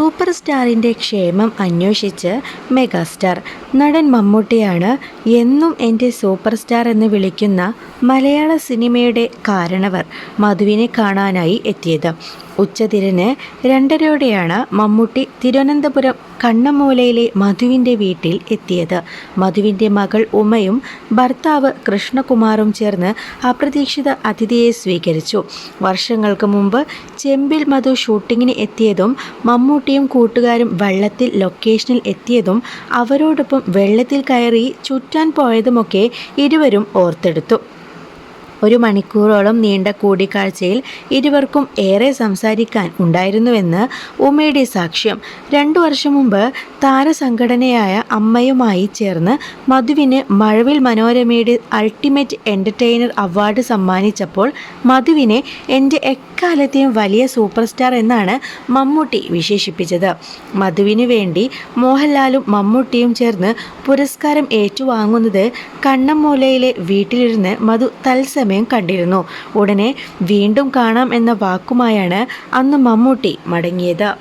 Super സ്റ്റാറിന്റെ ക്ഷേമം അന്വേഷിച്ച് megastar. നടൻ മമ്മൂട്ടിയാണ് എന്നും എന്റെ സൂപ്പർ സ്റ്റാർ എന്ന് വിളിക്കുന്ന മലയാള സിനിമയുടെ കാരണവർ മധുവിനെ കാണാനായി എത്തിയത്. ഉച്ചതിരിഞ്ഞ് രണ്ടരയോടെയാണ് മമ്മൂട്ടി തിരുവനന്തപുരം കണ്ണമൂലയിലെ മധുവിന്റെ വീട്ടിൽ എത്തിയത്. മധുവിന്റെ മകൾ ഉമയും ഭർത്താവ് കൃഷ്ണകുമാറും ചേർന്ന് അപ്രതീക്ഷിത അതിഥിയെ സ്വീകരിച്ചു. വർഷങ്ങൾക്ക് മുമ്പ് ചെമ്പിൽ മധു ഷൂട്ടിങ്ങിന് എത്തിയതും മമ്മൂട്ടിയും കൂട്ടുകാരും വെള്ളത്തിൽ ലൊക്കേഷനിൽ എത്തിയതും അവരോടൊപ്പം വെള്ളത്തിൽ കയറി ചുറ്റാൻ പോയതുമൊക്കെ ഇരുവരും ഓർത്തെടുത്തു. ഒരു മണിക്കൂറോളം നീണ്ട കൂടിക്കാഴ്ചയിൽ ഇരുവർക്കും ഏറെ സംസാരിക്കാൻ ഉണ്ടായിരുന്നുവെന്ന് ഉമയുടെ സാക്ഷ്യം. രണ്ടു വർഷം മുമ്പ് താരസംഘടനയായ അമ്മയുമായി ചേർന്ന് മധുവിന് മഴവിൽ മനോരമയുടെ അൾട്ടിമേറ്റ് എന്റർടൈനർ അവാർഡ് സമ്മാനിച്ചപ്പോൾ മധുവിനെ എന്റെ എക്കാലത്തെയും വലിയ സൂപ്പർ സ്റ്റാർ എന്നാണ് മമ്മൂട്ടി വിശേഷിപ്പിച്ചത്. മധുവിനു വേണ്ടി മോഹൻലാലും മമ്മൂട്ടിയും ചേർന്ന് പുരസ്കാരം ഏറ്റുവാങ്ങുന്നത് കണ്ണമ്മൂലയിലെ വീട്ടിലിരുന്ന് മധു തത്സമയം കണ്ടിരുന്നു. ഉടനെ വീണ്ടും കാണാം എന്ന വാക്കുമായാണ് അന്ന് മമ്മൂട്ടി മടങ്ങിയത്.